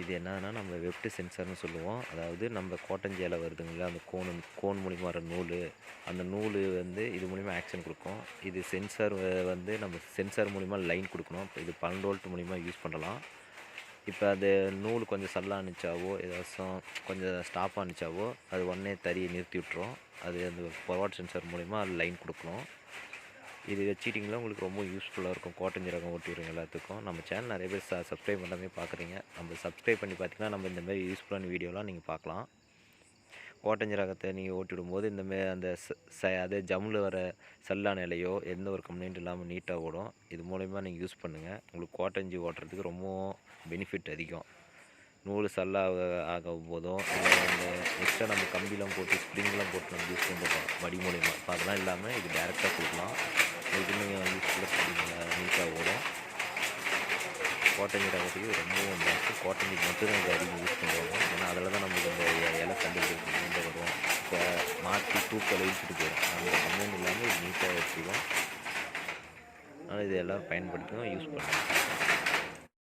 இது என்னன்னா நம்ம வெப்ட் சென்சார்னு சொல்லுவோம். அதாவது நம்ம கோட்டஞ்சி இலை வருதுங்களா அந்த கோன் கோன் மூலிமா வர நூல் அந்த நூல் வந்து இது மூலிமா ஆக்ஷன் கொடுக்கும். இது சென்சார் வந்து நம்ம சென்சார் மூலிமா லைன் கொடுக்கணும். இப்போ இது பன்னெண்டு வோல்ட் மூலிமா யூஸ் பண்ணலாம். இப்போ அது நூல் கொஞ்சம் சல்லாக அனுச்சாவோ ஏதாச்சும் கொஞ்சம் ஸ்டாப் அனுச்சாவோ அது உடனே தறியை நிறுத்தி விட்டுரும். அது அந்த ஃபார்வர்ட் சென்சார் மூலிமா லைன் கொடுக்கணும். இது வச்சிட்டிங்களா உங்களுக்கு ரொம்ப யூஸ்ஃபுல்லாக இருக்கும். கோட்டன் ரகம் ஓட்டிடுங்க எல்லாத்துக்கும். நம்ம சேனல் நிறைய பேர் ச சப்ஸ்கிரைப் பண்ணாமே பார்க்குறீங்க. நம்ம சப்ஸ்கிரைப் பண்ணி பார்த்தீங்கன்னா நம்ம இந்தமாதிரி யூஸ்ஃபுல்லான வீடியோலாம் நீங்கள் பார்க்கலாம். கோட்டஞ்சி ரகத்தை நீங்கள் ஓட்டிவிடும்போது இந்தமாரி அந்த ச ச அதே ஜம்மில் வர சல்லான இலையோ எந்த ஒரு கம்ப்ளைண்ட் இல்லாமல் நீட்டாக ஓடும். இது மூலயமா நீங்கள் யூஸ் பண்ணுங்கள் உங்களுக்கு கோட்டஞ்சி ஓட்டுறதுக்கு ரொம்ப பெனிஃபிட் அதிகம். நூல் சல்லாக ஆகும் போதும். இல்லை அந்த எக்ஸ்ட்ரா நம்ம கம்பிலாம் போட்டு ஸ்ப்ரிங்லாம் போட்டு நம்ம யூஸ் பண்ணுறோம் வடி மூலிமா இப்போ அதெல்லாம் இல்லாமல் இது டேரெக்டாக கொடுக்கலாம். எதுவுமே நீங்கள் யூஸ்ஃபுல்லாக நீட்டாக ஓடும் கோட்டஞ்சி ரகத்துக்கு ரொம்பவும் பெஸ்ட்டு கோட்டஞ்சி மட்டும் தான் இது அதிகம் யூஸ் பண்ணுவாங்க ஏன்னா அதில் தான் நம்மளுக்கு இந்த இலை கண்டுபிடிக்கிறது இந்த வரும் இப்போ மாற்றி தூக்கலை இழுத்துட்டு போயிடும். அந்த கம்ப்ளைண்ட் இல்லாமல் இது நீட்டாக வச்சுக்கும் அதனால் இது எல்லோரும் பயன்படுத்தணும் யூஸ் பண்ணுங்க